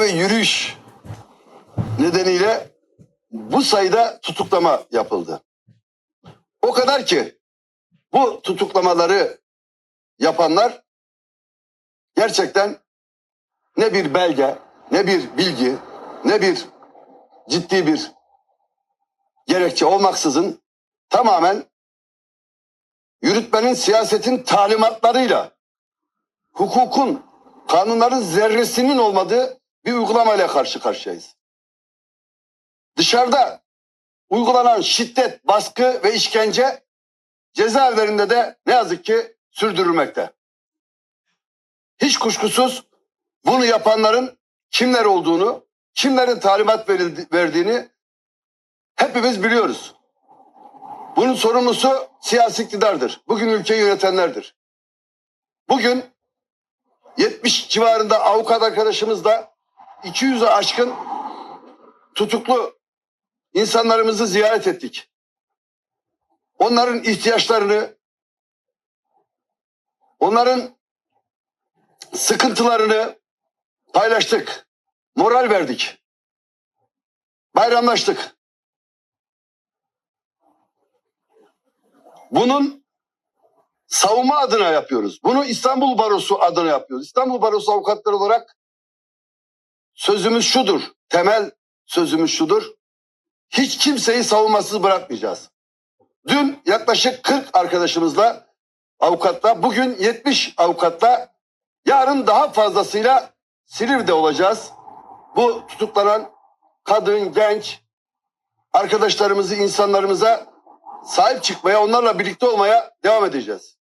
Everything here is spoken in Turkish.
ve yürüyüş nedeniyle bu sayıda tutuklama yapıldı. O kadar ki bu tutuklamaları yapanlar gerçekten ne bir belge, ne bir bilgi, ne bir ciddi bir gerekçe olmaksızın tamamen yürütmenin siyasetin talimatlarıyla hukukun, kanunların zerresinin olmadığı bir uygulamayla karşı karşıyayız. Dışarıda uygulanan şiddet, baskı ve işkence cezaevlerinde de ne yazık ki sürdürülmekte. Hiç kuşkusuz bunu yapanların kimler olduğunu, kimlerin talimat verildi, verdiğini hepimiz biliyoruz. Bunun sorumlusu siyasi iktidardır. Bugün ülkeyi yönetenlerdir. Bugün 70 civarında avukat arkadaşımızla 200'e aşkın tutuklu insanlarımızı ziyaret ettik. Onların ihtiyaçlarını, onların sıkıntılarını paylaştık. Moral verdik. Bayramlaştık. Bunun savunma adına yapıyoruz. Bunu İstanbul Barosu adına yapıyoruz. İstanbul Barosu avukatları olarak sözümüz şudur. Temel sözümüz şudur. Hiç kimseyi savunmasız bırakmayacağız. Dün yaklaşık 40 arkadaşımızla avukatla, bugün 70 avukatla, yarın daha fazlasıyla Silivri'de olacağız. Bu tutuklanan kadın, genç arkadaşlarımızı, insanlarımıza sahip çıkmaya, onlarla birlikte olmaya devam edeceğiz.